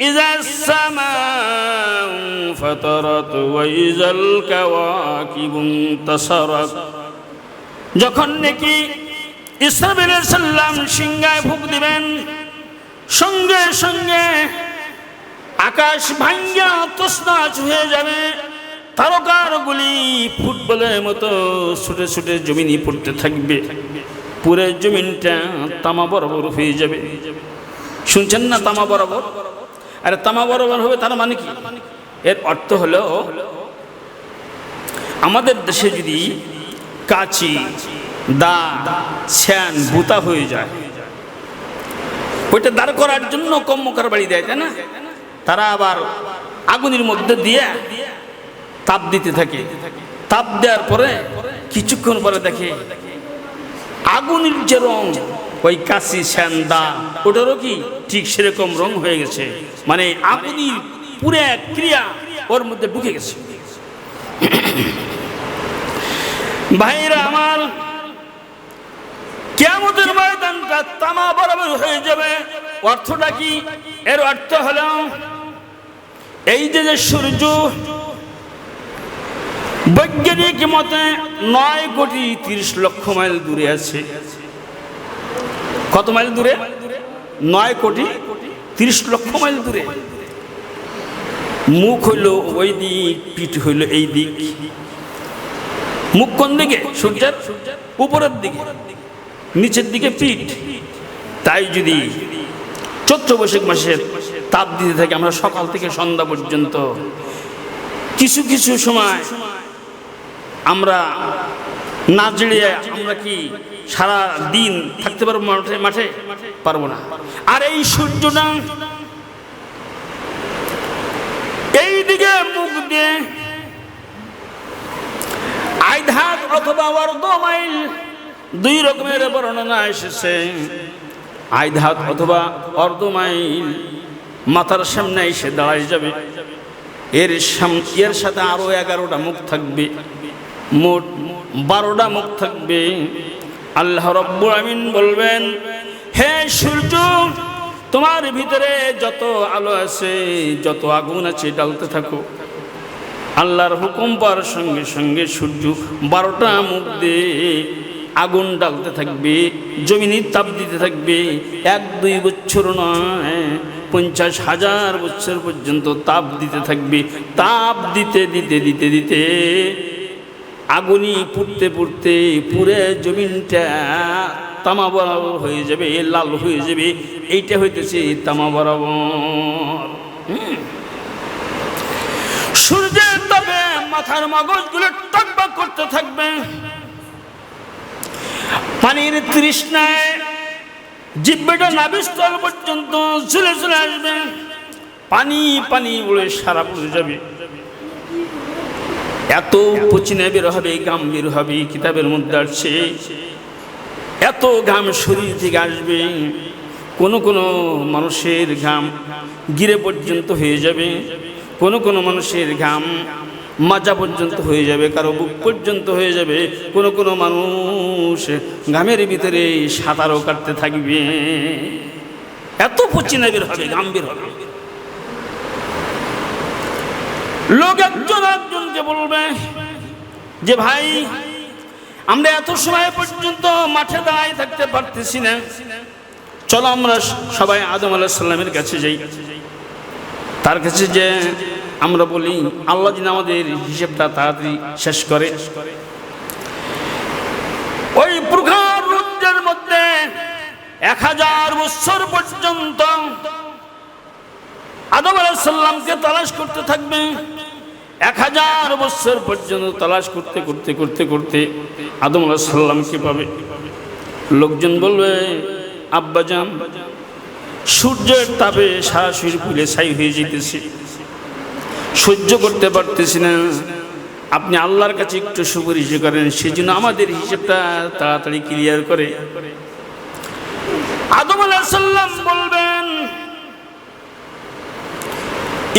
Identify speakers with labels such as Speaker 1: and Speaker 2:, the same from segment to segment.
Speaker 1: إذا السماء فطرت وإذا الكواكب انتصرت যখন নাকি ইসরাবিল সাল্লাম সিংহায় ফুক দিবেন সঙ্গে সঙ্গে আকাশ ভাঙ্গা তসনাচ হয়ে যাবে তারকার গুলি ফুটবলের মতো ছুটে ছুটে জমিনই পড়তে থাকবে পুরো জমিনটা তামা বরাবর হয়ে যাবে শুনছেন না তামা বরাবর আরে তামা বরাবর হবে, তার মানে কি? এর অর্থ হলো, আমাদের দেশে যদি কাচি, দা, শ্যান বুতা হয়ে যায়, ওইটা দাঁড় করার জন্য কম্মকার বাড়ি দেয়, তাই না? তারা আবার আগুনের মধ্যে দিয়ে তাপ দিতে থাকে। তাপ দেওয়ার পরে কিছুক্ষণ পরে দেখে, আগুনের যে রং ওই কাশি, স্যান্দা, ওটারও কি ঠিক সেরকম রং হয়ে গেছে? মানে আগুনের পুরো ক্রিয়া ওর মধ্যে ঢুকে গেছে। ভাইরা আমার কেমতের ময়দানটা তামা বরাবর হয়ে যাবে। অর্থটা কি? এর অর্থ হলো, এই যে যে সূর্য বৈজ্ঞানিক মতে নয় কোটি তিরিশ লক্ষ মাইল দূরে আছে কত মাইল দূরে? নয় কোটি তিরিশ লক্ষ মাইল দূরে। মুখ হইল ওই দিক, পিঠ হইল এই দিক। মুখ কোন দিকে? সূর্যের উপরের দিকে। নিচের দিকে পিঠ। তাই যদি চৈত্র বৈশাখ মাসের তাপ দিতে থাকে, আমরা সকাল থেকে সন্ধ্যা পর্যন্ত। কিছু কিছু সময় আমরা না আমরা কি সারা দিন থাকতে পারব মাঠে মাঠে? পারব না। আর এই সূর্য সূর্যটা এই দিকে মুখ দিয়ে আইধাত অথবা অর্ধ মাইল দুই রকমের বর্ণনা এসেছে। আইধাত অথবা অর্ধ মাইল মাথার সামনে এসে দাঁড়ায় যাবে। এর এর সাথে আরও এগারোটা মুখ থাকবে। মোট বারোটা মুখ থাকবে। আল্লাহ রব্বুল আমিন বলবেন, হে সূর্য, তোমার ভিতরে যত আলো আছে, যত আগুন আছে, ডালতে থাকো। আল্লাহর হুকুম পাওয়ার সঙ্গে সঙ্গে সূর্য বারোটা মুখ দিয়ে আগুন ডালতে থাকবে জমিনি তাপ দিতে থাকবে। এক, দুই বছর নয়, পঞ্চাশ হাজার বছর পর্যন্ত তাপ দিতে থাকবে। তাপ দিতে দিতে দিতে দিতে আগুনি পুড়তে পুড়তে পুরে জমিনটা তামা বরাবর হয়ে যাবে, লাল হয়ে যাবে। এইটা হইতেছে তামা বরাবর। সূর্যের তবে মাথার মগজগুলো টকবক করতে থাকবে। পানির তৃষ্ণায় জিব্বেটা নাবিস্তল পর্যন্ত চলে চলে আসবে। পানি পানি বলে সারা পড়ে যাবে। এত পচিনে বের হবে গাম বের হবে কিতাবের মধ্যে আসছে। এত ঘাম শরীর থেকে আসবে, কোনো কোনো মানুষের ঘাম গিরে পর্যন্ত হয়ে যাবে, কোনো কোনো মানুষের ঘাম মাজা পর্যন্ত হয়ে যাবে, কারও বুক পর্যন্ত হয়ে যাবে, কোনো কোনো মানুষ ঘামের ভিতরে সাঁতারও কাটতে থাকবে। এত পচিনা বের হবে ঘাম বের হবে। লোক একজন একজনকে বলবে যে, ভাই, আমরা এত সময় পর্যন্ত মাঠে দাঁড়ায় থাকতে পারতেছি না। চলো আমরা সবাই আদম আলাহ সাল্লামের কাছে যাই। তার কাছে যে আমরা বলি, আল্লাহ যিনি আমাদের হিসেবটা তাড়াতাড়ি শেষ করে। ওই প্রখার রুদ্রের মধ্যে এক হাজার বছর পর্যন্ত আদম আলাহিসাল্লামকে তালাশ করতে থাকবে। এক হাজার বছর পর্যন্ত তালাশ করতে করতে করতে করতে আদম আলাহিসাল্লামকে পাবে? লোকজন বলবে আব্বাজান সূর্যের তাপে শরীর পুলে ছাই হয়ে যেতেছে। সহ্য করতে পারতেছি না। আপনি আল্লাহর কাছে একটু সুপারিশ করেন, সেজন্য আমাদের হিসেবটা তাড়াতাড়ি ক্লিয়ার করে। আদম আলাহিসাল্লাম বলবেন,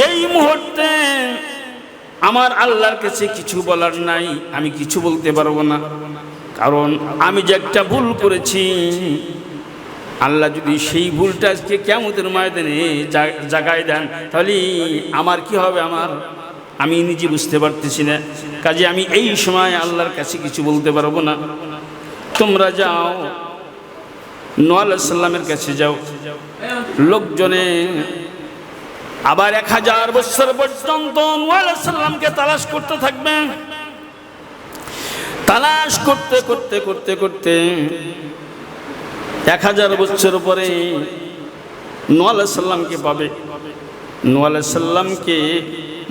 Speaker 1: এই মুহূর্তে আমার আল্লাহর কাছে কিছু বলার নাই, আমি কিছু বলতে পারব না। কারণ আমি যে একটা ভুল করেছি, আল্লাহ যদি সেই ভুলটা আজকে কেমতের ময়দানে জাগায় দেন, তাহলে আমার কি হবে আমার? আমি নিজে বুঝতে পারতেছি না। কাজে আমি এই সময় আল্লাহর কাছে কিছু বলতে পারব না। তোমরা যাও নোয়াল সাল্লামের কাছে যাও। লোকজনে আবার এক হাজার বছর পর্যন্ত সাল্লামকে তালাশ করতে থাকবে। তালাশ করতে করতে করতে করতে এক হাজার বছর পরে সাল্লামকে পাবে। সাল্লামকে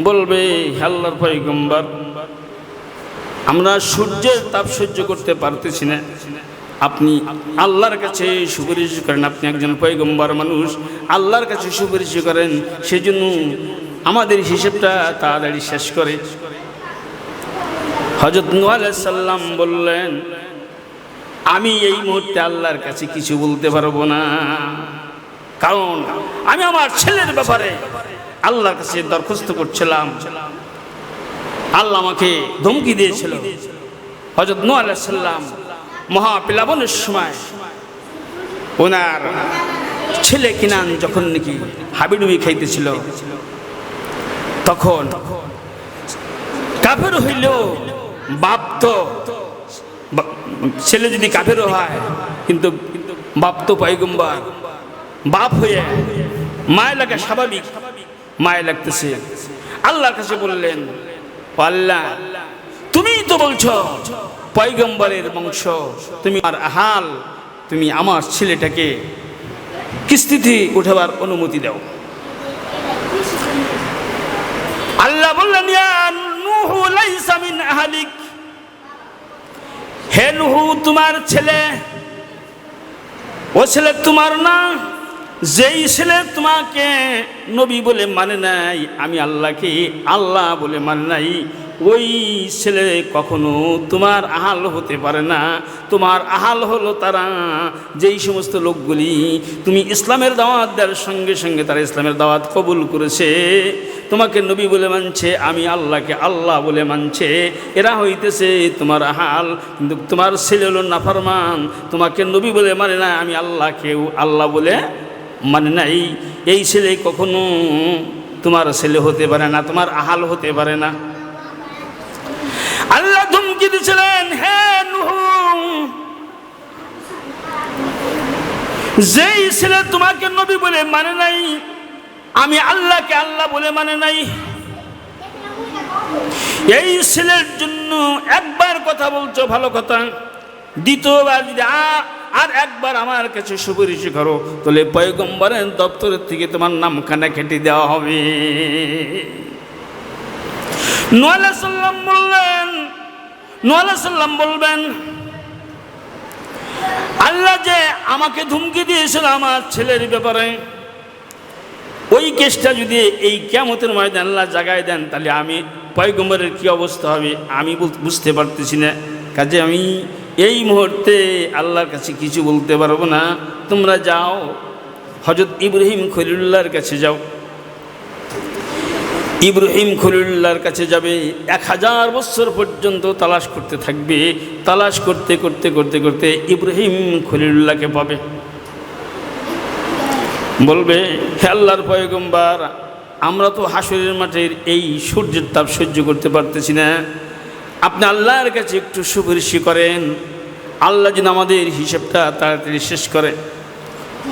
Speaker 1: বলবে, হে আল্লাহর পয়গম্বর, আমরা সূর্যের তাপ সহ্য করতে পারতেছি না। আপনি আল্লাহর কাছে সুপারিশ করেন, আপনি একজন পয়গম্বর মানুষ, আল্লাহর কাছে সুপারিশ করেন, সেজন্য আমাদের হিসেবটা তাড়াতাড়ি শেষ করে। হজরত সাল্লাম বললেন, আমি এই মুহূর্তে আল্লাহর কাছে কিছু বলতে পারব না। কারণ আমি আমার ছেলের ব্যাপারে আল্লাহর কাছে দরখাস্ত করছিলাম। আল্লাহ আমাকে ধমকি দিয়েছিল। হজরত নু আলাইসাল্লাম মহাপিলাবনের সময়। ওনার ছেলে কিনান যখন নাকি হাবিডুবি খাইতেছিল, তখন কাফের হইলেও বাপ তো ছেলে যদি কাফেরও হয়, কিন্তু বাপ তো পয়গম্বর। বাপ হয়ে মায় লাগা স্বাভাবিক মায় লাগতেছে। আল্লাহর কাছে বললেন, "ও আল্লাহ, তুমি তো বলছো পয়গম্বরের বংশ, তুমি আর হাল, তুমি আমার ছেলেটাকে কিস্তিতে উঠাবার অনুমতি দাও। আল্লাহ বললেন হে নুহু, তোমার ছেলে, ও ছেলে তোমার না, যেই ছেলে তোমাকে নবী বলে মানে নাই, আমি আল্লাহকে আল্লাহ বলে মানে নাই ওই ছেলে কখনো তোমার আহাল হতে পারে না। তোমার আহাল হলো তারা যেই সমস্ত লোকগুলি তুমি ইসলামের দাওয়াত দেওয়ার সঙ্গে সঙ্গে তারা ইসলামের দাওয়াত কবুল করেছে। তোমাকে নবী বলে মানছে, আমি আল্লাহকে আল্লাহ বলে মানছে। এরা হইতেছে তোমার আহাল, কিন্তু তোমার ছেলে হলো নাফরমান। তোমাকে নবী বলে মানে না, আমি আল্লাহকেও আল্লাহ বলে মানে নাই। এই ছেলে কখনো তোমার ছেলে হতে পারে না, তোমার আহাল হতে পারে না আল্লাহ ধমকি দিয়েছিলেন হে নুহু। যেই ছেলে তোমাকে নবী বলে মানে নাই, আমি আল্লাহকে আল্লাহ বলে মানে নাই। এই ছেলের জন্য একবার কথা বলছো, ভালো কথা। দ্বিতীয়বার যদি আর একবার আমার কাছে সুপারিশ করো, তাহলে পয়গম্বরের দপ্তরের থেকে তোমার নাম নামখানা কেটে দেওয়া হবে। নোয়ালা সাল্লাম বললেন সাল্লাম বলবেন, আল্লাহ যে আমাকে ধুমকি দিয়েছিল আমার ছেলের ব্যাপারে, ওই কেসটা যদি এই কেমতের ময়দান আল্লাহ জাগায় দেন, তাহলে আমি পয়গম্বরের কি অবস্থা হবে, আমি বুঝ- বুঝতে পারতেছি না। কাজে আমি এই মুহূর্তে আল্লাহর কাছে কিছু বলতে পারব না। তোমরা যাও হজরত ইব্রাহিম খলিলুল্লাহর কাছে যাও। ইব্রাহিম খলিলুল্লাহর কাছে যাবে, এক হাজার বছর পর্যন্ত তালাশ করতে থাকবে। তালাশ করতে করতে করতে করতে ইব্রাহিম খলিলুল্লাহকে পাবে। বলবে, হে আল্লাহর পয়গম্বার, আমরা তো হাসরের মাঠের এই সূর্যের তাপ সহ্য করতে পারতেছি না। আপনি আল্লাহর কাছে একটু সুপারিশ করেন। আল্লাহ যেন আমাদের হিসেবটা তাড়াতাড়ি শেষ করে।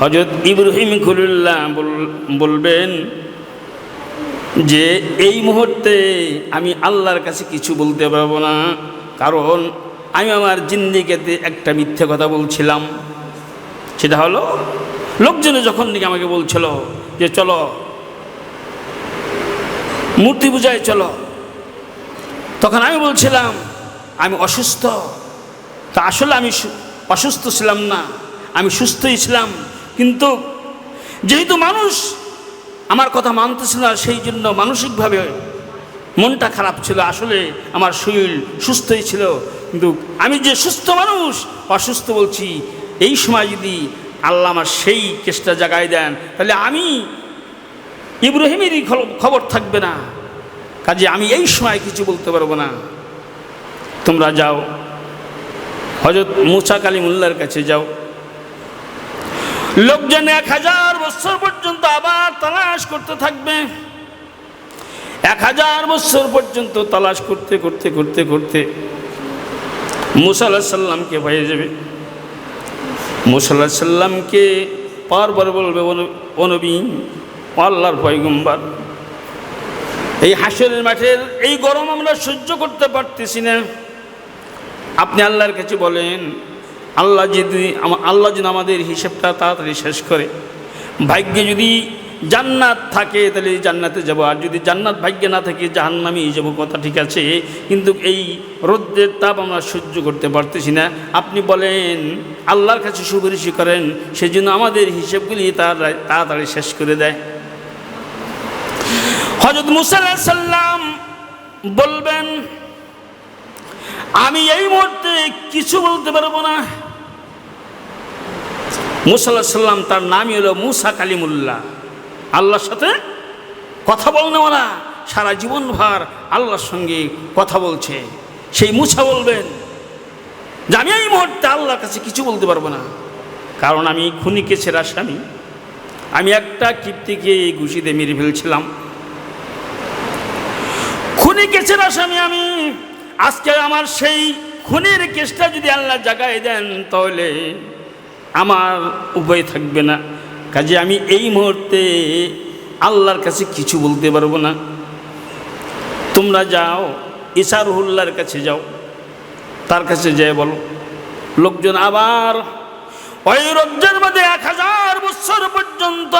Speaker 1: হজরত ইব্রাহিম খলিল্লাহ বলবেন যে এই মুহূর্তে আমি আল্লাহর কাছে কিছু বলতে পারব না। কারণ আমি আমার জিন্দিগিতে একটা মিথ্যে কথা বলছিলাম। সেটা হলো, লোকজনে যখন দিকে আমাকে বলছিল যে চলো, মূর্তি পূজায় চলো, তখন আমি বলছিলাম, আমি অসুস্থ। তা আসলে আমি অসুস্থ ছিলাম না, আমি সুস্থই ছিলাম। কিন্তু যেহেতু মানুষ আমার কথা মানতেছিল না, সেই জন্য মানসিকভাবে মনটা খারাপ ছিল। আসলে আমার শরীর সুস্থই ছিল। কিন্তু আমি যে সুস্থ মানুষ, অসুস্থ বলছি, এই সময় যদি আল্লাহ আমার সেই কেসটা জাগায় দেন, তাহলে আমি ইব্রাহিমেরই খবর থাকবে না। কাজে আমি এই সময় কিছু বলতে পারব না। তোমরা যাও। হজরত মুসা কালী মোল্লার কাছে যাও। লোকজন এক হাজার বছর পর্যন্ত আবার তালাশ করতে থাকবে। এক হাজার বছর পর্যন্ত তালাশ করতে করতে করতে করতে মুসা আল্লাহ সাল্লামকে পেয়ে যাবে। মুসা আল্লাহ সাল্লামকে পর বলবে "অনু- অনবী আল্লাহর পয়গম্বার, এই হাসরের মাঠের এই গরম আমরা সহ্য করতে পারতেছি না। আপনি আল্লাহর কাছে বলেন আল্লাহ যদি আল্লাহ যদি আমাদের হিসেবটা তাড়াতাড়ি শেষ করে, ভাগ্যে যদি জান্নাত থাকে, তাহলে জান্নাতে যাব। আর যদি জান্নাত ভাগ্যে না থাকে, জাহান্নামে যাব, কথা ঠিক আছে। কিন্তু এই রৌদ্রের তাপ আমরা সহ্য করতে পারতেছি না। আপনি বলেন, আল্লাহর কাছে সুপারিশি করেন, সেজন্য আমাদের হিসেবগুলি তাড়াতাড়ি তাড়াতাড়ি শেষ করে দেয়। হজরত মুসাল্লাহ সাল্লাম বলবেন, আমি এই মুহূর্তে কিছু বলতে পারব না। মুসাল্লাহ সাল্লাম তার নামই হলো মুসা কালিমুল্লাহ। আল্লাহর সাথে কথা বলনে ওরা সারা জীবন ভার আল্লাহর সঙ্গে কথা বলছে। সেই মুসা বলবেন, যে আমি এই মুহূর্তে আল্লাহর কাছে কিছু বলতে পারব না। কারণ আমি খুনি কেছের আসামি আমি একটা কীর্তিকে ঘুষিতে মেরে ফেলছিলাম। খুনি কেসের আসামি আমি। আজকে আমার সেই খুনির কেসটা যদি আল্লাহ জাগায় দেন তাহলে আমার উপায় থাকবে না। কাজে আমি এই মুহূর্তে আল্লাহর কাছে কিছু বলতে পারব না। তোমরা যাও ইসারুল্লাহর কাছে যাও। তার কাছে যেয়ে বলো, লোকজন আবার ওই মধ্যে এক হাজার বছর পর্যন্ত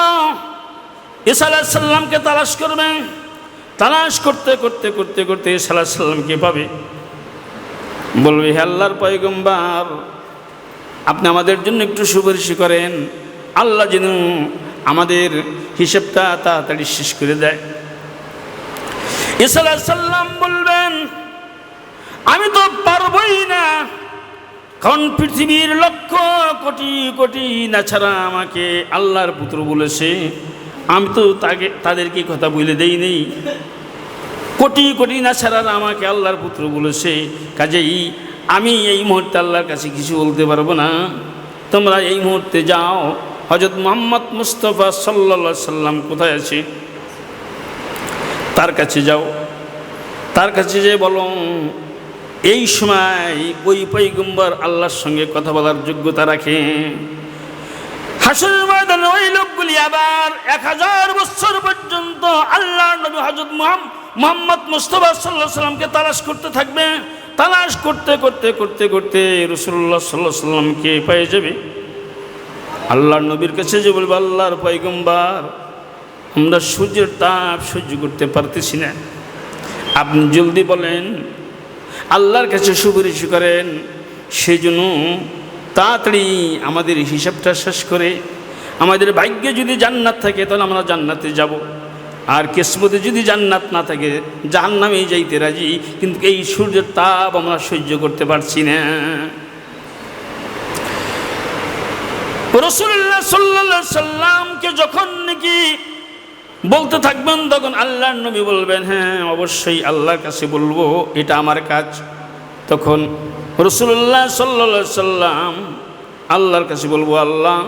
Speaker 1: সাল্লামকে তালাশ করবেন তালাশ করতে করতে করতে করতে সাল্লামকে পাবে? বলবে, হে আল্লাহর পয়গম্বার আপনি আমাদের জন্য একটু সুপারিশ করেন। আল্লাহ যেন আমাদের হিসেবটা তাড়াতাড়ি শেষ করে দেয়। ঈসা সাল্লাম বলবেন, আমি তো পারবই না, কারণ পৃথিবীর লক্ষ কোটি কোটি না ছাড়া আমাকে আল্লাহর পুত্র বলেছে। আমি তো তাকে, তাদেরকে কথা বলে দেই নেই। কোটি কোটি না ছাড়া আমাকে আল্লাহর পুত্র বলেছে। কাজেই আমি এই মুহূর্তে আল্লাহর কাছে কিছু বলতে পারব না। তোমরা এই মুহূর্তে যাও। হজরত মোহাম্মদ মুস্তফা সাল্লা সাল্লাম কোথায় আছে? তার কাছে যাও। তার কাছে যে বলো, এই সময় ওই পৈগম্বর আল্লাহর সঙ্গে কথা বলার যোগ্যতা রাখে। হাসুর ময়দানে ওই লোকগুলি আবার এক হাজার বছর পর্যন্ত আল্লাহ নবী হজরত মোহাম্মদ মুস্তফা সাল্লাহ সাল্লামকে তালাশ করতে থাকবে। তালাশ করতে করতে করতে করতে রসুল্লাহ সাল্লাহ সাল্লামকে পেয়ে যাবে? আল্লাহর নবীর কাছে যে বলবে, আল্লাহর পৈগম্বার আমরা সূর্যের তাপ সহ্য করতে পারতেছি না। আপনি জলদি বলেন, আল্লাহর কাছে সুপারিশ করেন সেই জন্য তাড়াতাড়ি আমাদের হিসাবটা শেষ করে, আমাদের ভাগ্যে যদি জান্নাত থাকে, তাহলে আমরা জান্নাতে যাব। আর কিসমতে যদি জান্নাত না থাকে, জাহান্নামেই যাইতে রাজি। কিন্তু এই সূর্যের তাপ আমরা সহ্য করতে পারছি না। রসুল্লাহ সাল্লা সাল্লামকে যখন নাকি বলতে থাকবেন, তখন আল্লাহর নবী বলবেন হ্যাঁ অবশ্যই আল্লাহর কাছে বলব, এটা আমার কাজ। তখন রসুল্লাহ সাল্লা সাল্লাম আল্লাহর কাছে বলব, আল্লাহ,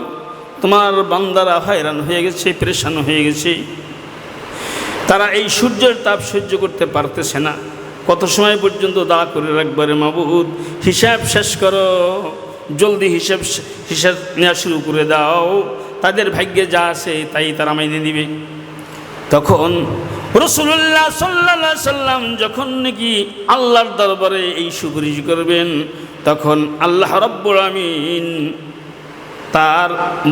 Speaker 1: তোমার বান্দারা হয়রান হয়ে গেছে, পরেশান হয়ে গেছে। তারা এই সূর্যের তাপ সহ্য করতে পারতেছে না। কত সময় পর্যন্ত দাঁড়া করে রাখবারে মাবুদ? হিসাব শেষ করো। জলদি হিসাব হিসাব নেওয়া শুরু করে দাও। তাদের ভাগ্যে যা আছে তাই তারা মাইনে দিবে তখন রসুল্লাহ সাল্লা সাল্লাম যখন নাকি আল্লাহর দরবারে এই সুপারিশ করবেন, তখন আল্লাহ রব্বুল আমিন তার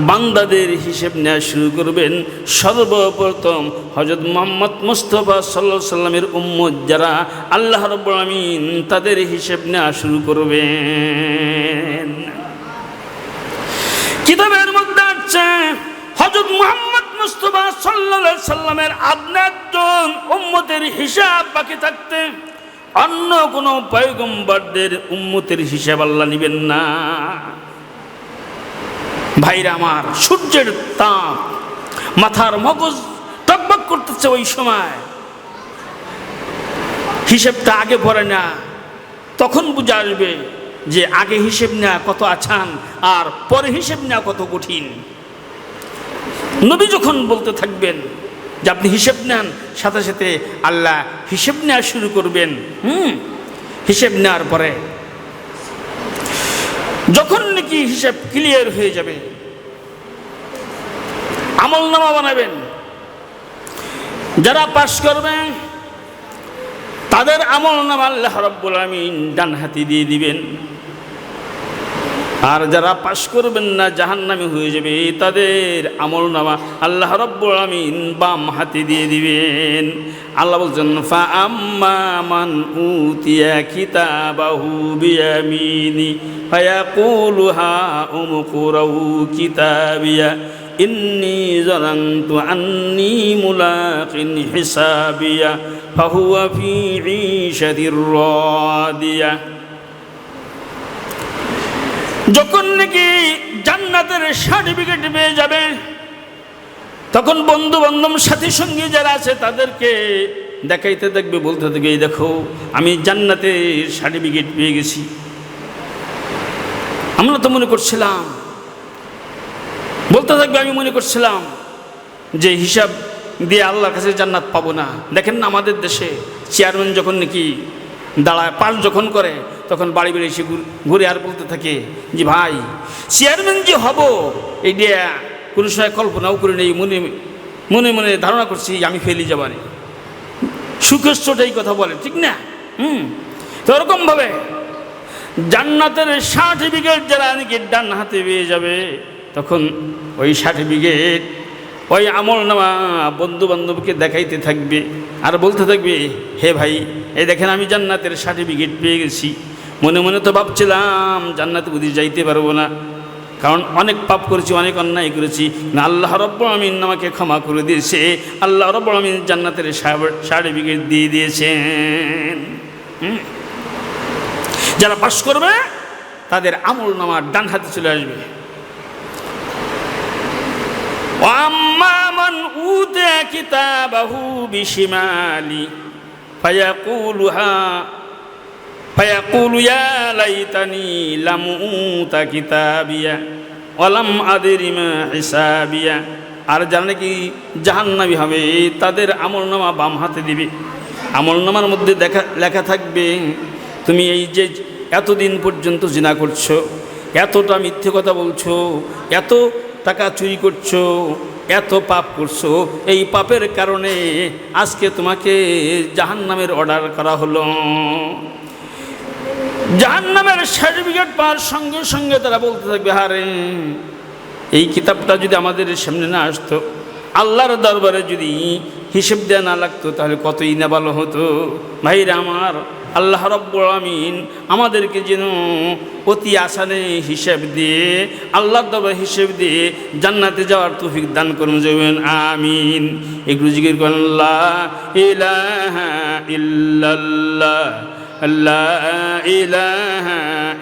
Speaker 1: বান্দাদের হিসেব নেওয়া শুরু করবেন। সর্বপ্রথম হজরত মোহাম্মদ মুস্তফা সাল্লা সাল্লামের উম্মত যারা আল্লাহ আমিন তাদের হিসেব নেওয়া শুরু করবেন। কিতাবের মধ্যে আছে হজরত মোহাম্মদ মুস্তফা সাল্লা সাল্লামের আপনার উম্মতের হিসাব বাকি থাকতে অন্য কোনো পয়গম্বরদের উম্মতের হিসাব আল্লাহ নেবেন না। ভাইরা আমার, সূর্যের তাপ, মাথার মগজ টকবক করতেছে ওই সময়। হিসেবটা আগে পড়ে না, তখন বুঝে আসবে যে আগে হিসেব নেওয়া কত আছান আর পরে হিসেব নেওয়া কত কঠিন। নবী যখন বলতে থাকবেন যে আপনি হিসেব নেন, সাথে সাথে আল্লাহ হিসেব নেওয়া শুরু করবেন, হুম? হিসেব নেওয়ার পরে যখন নাকি হিসাব ক্লিয়ার হয়ে যাবে? আমল নামা বানাবেন। যারা পাশ করবে, তাদের আমল নামা আল্লাহ রব্বুল আমিন ডান হাতি দিয়ে দিবেন। আর যারা পাশ করবেন না, জাহান্নামে হয়ে যাবে, তাদের আমল নামা আল্লাহ রব্বুল আমিন বাম হাতে দিয়ে দিবেন। আল্লাহ বলছেন ফা মান উতিয়া কিতাবাহু বিয়ামিনি ফায়াকুলু হা উমকুরাউ কিতাবিয়া। ইন্নি জানান্তু আন্নি মুলাকিন হিসাবিয়া, ফাহুয়া ফি ঈশাতির রাদিয়া। যখন নাকি জান্নাতের সার্টিফিকেট পেয়ে যাবে, তখন বন্ধু বান্ধব সাথী সঙ্গী যারা আছে, তাদেরকে দেখাইতে দেখবে, বলতে এই দেখো, আমি জান্নাতের সার্টিফিকেট পেয়ে গেছি। আমরা তো মনে করছিলাম, বলতে থাকবে, আমি মনে করছিলাম যে হিসাব দিয়ে আল্লাহর কাছে জান্নাত পাবো না। দেখেন না আমাদের দেশে চেয়ারম্যান যখন নাকি দাঁড়ায় পাস যখন করে, তখন বাড়ি বাড়ি এসে ঘুরে আর বলতে থাকে যে ভাই, চেয়ারম্যান যে হব এইটা কোনো সময় কল্পনাও করি নেই, মনে মনে মনে ধারণা করছি আমি ফেলি যাবানি এই কথা বলে, ঠিক না? হুম? তো ওরকমভাবে জান্নাতের সার্টিফিকেট যারা নাকি ডান হাতে পেয়ে যাবে, তখন ওই সার্টিফিকেট ওই আমল নামা বন্ধু বান্ধবকে দেখাইতে থাকবে আর বলতে থাকবে, হে ভাই এই দেখেন, আমি জান্নাতের সার্টিফিকেট পেয়ে গেছি। মনে মনে তো ভাবছিলাম জান্নাত বুঝি যাইতে পারব না। কারণ অনেক পাপ করেছি, অনেক অন্যায় করেছি। না, আল্লাহ রব্বুল আমিন আমাকে ক্ষমা করে দিয়েছে। আল্লাহ রব্বুল আমিন জান্নাতের সার্টিফিকেট দিয়ে দিয়েছেন। যারা পাশ করবে, তাদের আমল নামা ডান হাতে চলে আসবে। ওয়াম্মা মান উতে কিতাবাহু فيقول ها فيقول يا ليتني لم أوت كتابيا ولم أدر ما حسابيا আর যারা নাকি জাহান্নাবি হবে তাদের আমল নামা বাম হাতে দিবে আমল নামার মধ্যে দেখা লেখা থাকবে তুমি এই যে এতদিন পর্যন্ত জিনা করছো এতটা মিথ্যে কথা বলছো এত টাকা চুরি করছো এত পাপ করছ? এই পাপের কারণে আজকে তোমাকে জাহান্নামের অর্ডার করা হলো। জাহান্নামের সার্টিফিকেট পাওয়ার সঙ্গে সঙ্গে তারা বলতে থাকবে, হারে, এই কিতাবটা যদি আমাদের সামনে না আসতো, আল্লাহর দরবারে যদি হিসেব দেওয়া না লাগতো, তাহলে কতই না ভালো হতো? ভাইরা আমার আল্লাহ রব্বুল আমিন আমাদেরকে যেন অতি আসানে হিসেব দিয়ে আল্লাহ দবা হিসেব দিয়ে জান্নাতে যাওয়ার তুফিক দান করুন যাবেন আমিন। এগুলো জিগির করেন ইল্লাল্লাহ আল্লাহ ইলাহা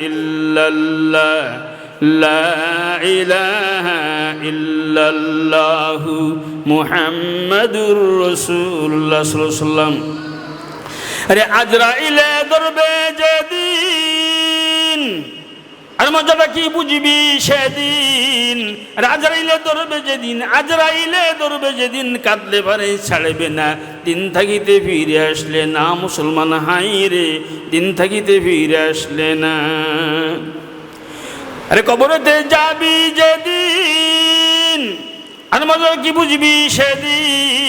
Speaker 1: ইল্লাল্লাহ, লা ইলাহা ইল্লাল্লাহু মুহাম্মাদুর রাসূলুল্লাহ সাল্লাল্লাহু আলাইহি ওয়াসাল্লাম। আরে আজরাইলে ধরবে যেদিন। আর মজাটা কি বুঝবি সেদিন? রাজরাইলে ধরবে যেদিন, আজরাইলে ধরবে যেদিন, কাঁদলে পারে ছাড়বে না। দিন থাকিতে ফিরে আসলে না মুসলমান হাই রে, দিন থাকিতে ফিরে আসলে না। আরে কবরেতে যাবি যেদিন, আর মজা কি বুঝবি সেদিন?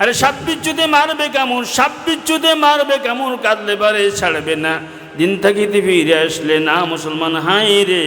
Speaker 1: আরে সাপ বিচ্ছুতে মারবে কেমন? সাপ বিচ্ছুতে মারবে কেমন? কাঁদলে পারে ছাড়বে না। দিন থাকিতে ফিরে আসলে না মুসলমান হাই রে।